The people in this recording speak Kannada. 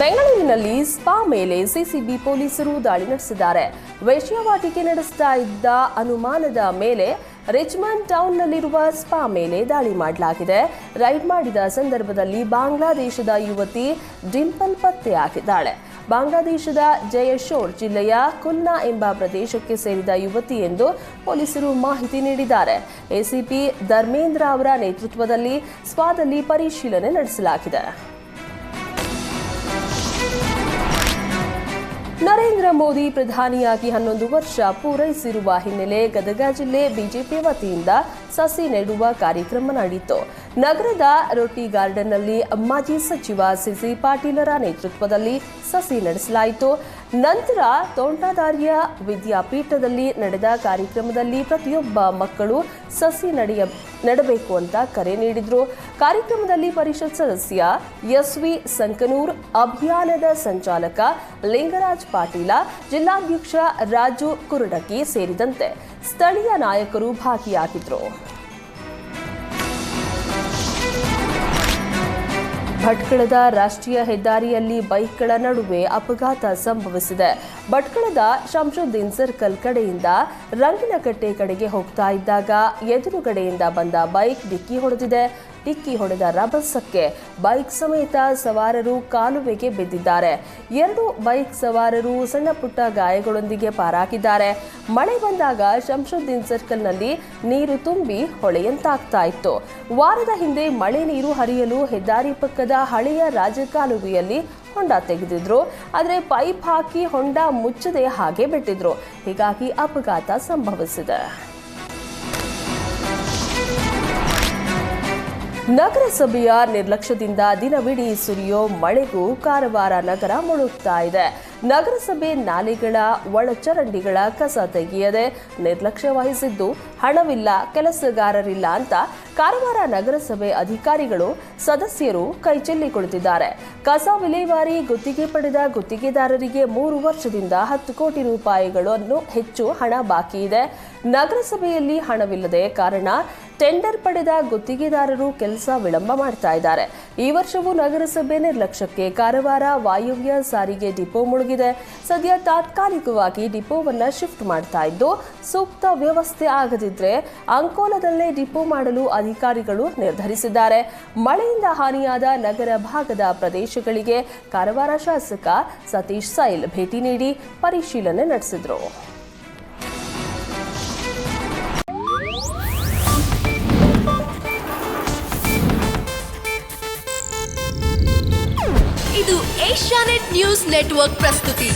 ಬೆಂಗಳೂರಿನಲ್ಲಿ ಸ್ಪಾ ಮೇಲೆ ಸಿಸಿಬಿ ಪೊಲೀಸರು ದಾಳಿ ನಡೆಸಿದ್ದಾರೆ. ವೈಶ್ಯವಾಟಿಕೆ ನಡೆಸ್ತಾ ಇದ್ದ ಅನುಮಾನದ ಮೇಲೆ ರಿಚ್ಮಂಡ್ ಟೌನ್ನಲ್ಲಿರುವ ಸ್ಪಾ ಮೇಲೆ ದಾಳಿ ಮಾಡಲಾಗಿದೆ. ರೈಡ್ ಮಾಡಿದ ಸಂದರ್ಭದಲ್ಲಿ ಬಾಂಗ್ಲಾದೇಶದ ಯುವತಿ ಡಿಂಪಲ್ ಪತ್ತೆಯಾಗಿದ್ದಾಳೆ ಬಾಂಗ್ಲಾದೇಶದ ಜಯಶೋರ್ ಜಿಲ್ಲೆಯ ಕುನ್ನಾ ಎಂಬ ಪ್ರದೇಶಕ್ಕೆ ಸೇರಿದ ಯುವತಿ ಎಂದು ಪೊಲೀಸರು ಮಾಹಿತಿ ನೀಡಿದ್ದಾರೆ. ಎಸಿಪಿ ಧರ್ಮೇಂದ್ರ ಅವರ ನೇತೃತ್ವದಲ್ಲಿ ಸ್ಪಾದಲ್ಲಿ ಪರಿಶೀಲನೆ ನಡೆಸಲಾಗಿದೆ. ನರೇಂದ್ರ ಮೋದಿ ಪ್ರಧಾನಿಯಾಗಿ ಹನ್ನೊಂದು ವರ್ಷ ಪೂರೈಸಿರುವ ಹಿನ್ನೆಲೆ ಗದಗ ಜಿಲ್ಲೆ ಬಿಜೆಪಿ ವತಿಯಿಂದ ಸಸಿ ನೆಡುವ ಕಾರ್ಯಕ್ರಮ ನಡೆಯಿತು. ನಗರದ ರೋಟಿ ಗಾರ್ಡನ್ನಲ್ಲಿ ಮಾಜಿ ಸಚಿವ ಸಿಸಿ ಪಾಟೀಲರ ನೇತೃತ್ವದಲ್ಲಿ ಸಸಿ ನಡೆಸಲಾಯಿತು. ನಂತರ ತೋಂಟದಾರ್ಯ ವಿದ್ಯಾಪೀಠದಲ್ಲಿ ನಡೆದ ಕಾರ್ಯಕ್ರಮದಲ್ಲಿ ಪ್ರತಿಯೊಬ್ಬ ಮಕ್ಕಳು ಸಸಿ ನಡೆಯ, ನಡಬೇಕು ಅಂತ ಕರೆ ನೀಡಿದರು. ಕಾರ್ಯಕ್ರಮದಲ್ಲಿ ಪರಿಷತ್ ಸದಸ್ಯ ಎಸ್ವಿ ಸಂಕನೂರ್, ಅಭಿಯಾನದ ಸಂಚಾಲಕ ಲಿಂಗರಾಜ್ ಪಾಟೀಲ, ಜಿಲ್ಲಾಧ್ಯಕ್ಷ ರಾಜು ಕುರುಡಕಿ ಸೇರಿದಂತೆ ಸ್ಥಳೀಯ ನಾಯಕರು ಭಾಗಿಯಾಗಿದ್ರು. ಭಟ್ಕಳದ ರಾಷ್ಟ್ರೀಯ ಹೆದ್ದಾರಿಯಲ್ಲಿ ಬೈಕ್ಗಳ ನಡುವೆ ಅಪಘಾತ ಸಂಭವಿಸಿದೆ. ಭಟ್ಕಳದ ಶಂಶುದ್ದೀನ್ ಸರ್ಕಲ್ ಕಡೆಯಿಂದ ರಂಗಿನಕಟ್ಟೆ ಕಡೆಗೆ ಹೋಗ್ತಾ ಇದ್ದಾಗ ಎದುರುಗಡೆಯಿಂದ ಬಂದ ಬೈಕ್ ಡಿಕ್ಕಿ ಹೊಡೆದಿದೆ. ಡಿಕ್ಕಿ ಹೊಡೆದ ರಭಸಕ್ಕೆ ಬೈಕ್ ಸಮೇತ ಸವಾರರು ಕಾಲುವೆಗೆ ಬಿದ್ದಿದ್ದಾರೆ. ಎರಡು ಬೈಕ್ ಸವಾರರು ಸಣ್ಣ ಪುಟ್ಟ ಗಾಯಗಳೊಂದಿಗೆ ಪಾರಾಗಿದ್ದಾರೆ. ಮಳೆ ಬಂದಾಗ ಶಂಶುದ್ದೀನ್ ಸರ್ಕಲ್ನಲ್ಲಿ ನೀರು ತುಂಬಿ ಹೊಳೆಯಂತಾಗ್ತಾ ಇತ್ತು. ವಾರದ ಹಿಂದೆ ಮಳೆ ನೀರು ಹರಿಯಲು ಹೆದ್ದಾರಿ ಪಕ್ಕದ ಹಳೆಯ ರಾಜಕಾಲುವೆಯಲ್ಲಿ ಹೊಂಡ ತೆಗೆದಿದ್ರು. ಆದರೆ ಪೈಪ್ ಹಾಕಿ ಹೊಂಡ ಮುಚ್ಚದೆ ಹಾಗೆ ಬಿಟ್ಟಿದ್ರು. ಹೀಗಾಗಿ ಅಪಘಾತ ಸಂಭವಿಸಿದೆ. ನಗರಸಭೆಯ ನಿರ್ಲಕ್ಷ್ಯದಿಂದ ದಿನವಿಡೀ ಸುರಿಯೋ ಮಳೆಗೂ ಕಾರವಾರ ನಗರ ಮುಳುಗ್ತಾ ಇದೆ. ನಗರಸಭೆ ನಾಲೆಗಳ ಒಳಚರಂಡಿಗಳ ಕಸ ತೆಗೆಯದೆ ನಿರ್ಲಕ್ಷ್ಯ ವಹಿಸಿದ್ದು ಹಣವಿಲ್ಲ, ಕೆಲಸಗಾರರಿಲ್ಲ ಅಂತ ಕಾರವಾರ ನಗರಸಭೆ ಅಧಿಕಾರಿಗಳು ಸದಸ್ಯರು ಕೈಚೆಲ್ಲಿ ಕುಳಿತಿದ್ದಾರೆ ಕಸ ವಿಲೇವಾರಿ ಗುತ್ತಿಗೆ ಪಡೆದ ಗುತ್ತಿಗೆದಾರರಿಗೆ ಮೂರು ವರ್ಷದಿಂದ ಹತ್ತು ಕೋಟಿ ರೂಪಾಯಿಗಳನ್ನು ಹೆಚ್ಚು ಹಣ ಬಾಕಿ ಇದೆ. ನಗರಸಭೆಯಲ್ಲಿ ಹಣವಿಲ್ಲದೆ ಕಾರಣ, ಟೆಂಡರ್ ಪಡೆದ ಗುತ್ತಿಗೆದಾರರು ಕೆಲಸ ವಿಳಂಬ ಮಾಡ್ತಾ ಇದ್ದಾರೆ. ಈ ವರ್ಷವೂ ನಗರಸಭೆ ನಿರ್ಲಕ್ಷ್ಯಕ್ಕೆ ಕಾರವಾರ ವಾಯುವ್ಯ ಸಾರಿಗೆ ಡಿಪೋ ಮುಳುಗಿದೆ. ಸದ್ಯ ತಾತ್ಕಾಲಿಕವಾಗಿ ಡಿಪೋವನ್ನ ಶಿಫ್ಟ್ ಮಾಡ್ತಾ ಇದ್ದು, ಸೂಕ್ತ ವ್ಯವಸ್ಥೆ ಆಗದಿದ್ರೆ ಅಂಕೋಲದಲ್ಲೇ ಡಿಪೋ ಮಾಡಲು ಅಧಿಕಾರಿಗಳು ನಿರ್ಧರಿಸಿದ್ದಾರೆ. ಮಳೆಯಿಂದ ಹಾನಿಯಾದ ನಗರ ಭಾಗದ ಪ್ರದೇಶಗಳಿಗೆ ಕಾರವಾರ ಶಾಸಕ ಸತೀಶ್ ಸೈಲ್ ಭೇಟಿ ನೀಡಿ ಪರಿಶೀಲನೆ ನಡೆಸಿದರು. ಇದು ಏಷ್ಯಾನೆಟ್ ನ್ಯೂಸ್ ನೆಟ್ವರ್ಕ್ ಪ್ರಸ್ತುತಿ.